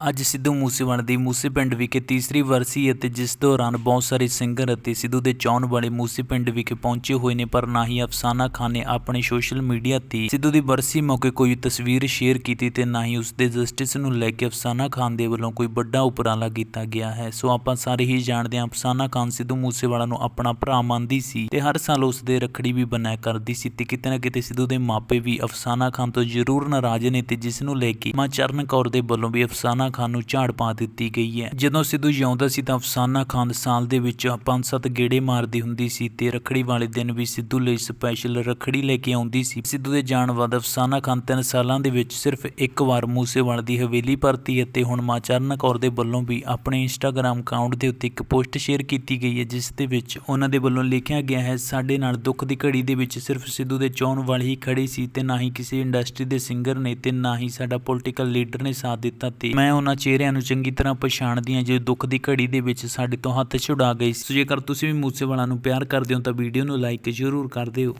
ਅੱਜ ਸਿੱਧੂ ਮੂਸੇਵਾਲੇ ਦੀ ਮੂਸੇ ਪਿੰਡ ਵਿਖੇ ਤੀਸਰੀ ਵਰਸੀ ਅਤੇ ਜਿਸ ਦੌਰਾਨ ਬਹੁਤ ਸਾਰੇ ਸਿੰਗਰ ਅਤੇ ਸਿੱਧੂ ਦੇ ਚਾਹਣ ਵਾਲੇ ਮੂਸੇ ਪਿੰਡ ਵਿਖੇ ਪਹੁੰਚੇ ਹੋਏ ਨੇ, ਪਰ ਨਾ ਹੀ ਅਫਸਾਨਾ ਖਾਨ ਨੇ ਆਪਣੇ ਸੋਸ਼ਲ ਮੀਡੀਆ ਤੇ ਸਿੱਧੂ ਦੀ ਵਰਸੀ ਮੌਕੇ ਕੋਈ ਤਸਵੀਰ ਸ਼ੇਅਰ ਕੀਤੀ ਤੇ ਨਾ ਹੀ ਉਸ ਦੇ ਜਸਟਿਸ ਨੂੰ ਲੈ ਕੇ ਅਫਸਾਨਾ ਖਾਨ ਦੇ ਵੱਲੋਂ ਕੋਈ ਵੱਡਾ ਉਪਰਾਲਾ ਕੀਤਾ ਗਿਆ ਹੈ। ਸੋ ਆਪਾਂ ਸਾਰੇ ਹੀ ਜਾਣਦੇ ਹਾਂ, ਅਫਸਾਨਾ ਖਾਨ ਸਿੱਧੂ ਮੂਸੇਵਾਲਾ ਨੂੰ ਆਪਣਾ ਭਰਾ ਮੰਨਦੀ ਸੀ ਤੇ ਹਰ ਸਾਲ ਉਸ ਦੇ ਰੱਖੜੀ ਵੀ ਬਣਾਇਆ ਕਰਦੀ ਸੀ ਤੇ ਕਿਤੇ ਨਾ ਕਿਤੇ ਸਿੱਧੂ ਦੇ ਮਾਪੇ ਵੀ ਅਫਸਾਨਾ ਖਾਨ ਤੋਂ ਜ਼ਰੂਰ ਨਾਰਾਜ਼ ਨੇ ਤੇ ਜਿਸ ਨੂੰ ਲੈ ਕੇ ਮਾਂ ਚਰਨ ਕੌਰ ਦੇ ਵੱਲੋਂ ਵੀ ਅਫਸਾਨਾ ਖਾਨ ਨੂੰ ਝਾੜ ਪਾ ਦਿੱਤੀ ਗਈ ਹੈ। ਜਦੋਂ ਸਿੱਧੂ ਜਿਉਂਦਾ ਸੀ ਤਾਂ ਅਫਸਾਨਾ ਖਾਨ ਸਾਲ ਦੇ ਵਿੱਚ ਪੰਜ ਸੱਤ ਗੇੜੇ ਮਾਰਦੀ ਹੁੰਦੀ ਸੀ ਤੇ ਰੱਖੜੀ ਵਾਲੇ ਦਿਨ ਵੀ ਸਿੱਧੂ ਲਈ ਸਪੈਸ਼ਲ ਰੱਖੜੀ ਲੈ ਕੇ ਆਉਂਦੀ ਸੀ। ਸਿੱਧੂ ਦੇ ਜਾਣ ਬਾਅਦ ਅਫਸਾਨਾ ਖਾਨ ਤਿੰਨ ਸਾਲਾਂ ਦੇ ਵਿੱਚ ਸਿਰਫ ਇੱਕ ਵਾਰ ਮੂਸੇਵਾਲ ਦੀ ਹਵੇਲੀ ਪਰਤੀ ਅਤੇ ਹੁਣ ਮਾਂ ਚਰਨ ਕੌਰ ਦੇ ਵੱਲੋਂ ਵੀ ਆਪਣੇ ਇੰਸਟਾਗ੍ਰam ਅਕਾਊਂਟ ਦੇ ਉੱਤੇ ਇੱਕ ਪੋਸਟ ਸ਼ੇਅਰ ਕੀਤੀ ਗਈ ਹੈ, ਜਿਸ ਦੇ ਵਿੱਚ ਉਹਨਾਂ ਦੇ ਵੱਲੋਂ ਲਿਖਿਆ ਗਿਆ ਹੈ, ਸਾਡੇ ਨਾਲ ਦੁੱਖ ਦੀ ਘੜੀ ਦੇ ਵਿੱਚ ਸਿਰਫ ਸਿੱਧੂ ਦੇ ਚਾਹਣ ਵਾਲੇ ਹੀ ਖੜੇ ਸੀ ਤੇ ਨਾ ਹੀ ਕਿਸੇ ਇੰਡਸਟਰੀ ਦੇ ਸਿੰਗਰ ਨੇ ਤੇ ਨਾ ਹੀ ਸਾਡਾ ਪੋਲੀਟੀਕਲ ਲੀਡਰ ਨੇ ਸਾਥ ਦਿੱਤਾ ਤੇ ਮੈਂ ਉਹਨਾਂ ਚਿਹਰਿਆਂ ਨੂੰ ਚੰਗੀ ਤਰ੍ਹਾਂ ਪਛਾਣਦੀਆਂ ਹਾਂ ਜੋ ਦੁੱਖ ਦੀ ਘੜੀ ਦੇ ਵਿੱਚ ਸਾਡੇ ਤੋਂ ਹੱਥ ਛੁਡਾ ਗਏ। ਸੋ ਜੇਕਰ ਤੁਸੀਂ ਵੀ ਮੂਸੇਵਾਲਾ ਨੂੰ ਪਿਆਰ ਕਰਦੇ ਹੋ, ਤਾਂ ਵੀਡੀਓ ਨੂੰ ਲਾਈਕ ਜ਼ਰੂਰ ਕਰ ਦਿਓ।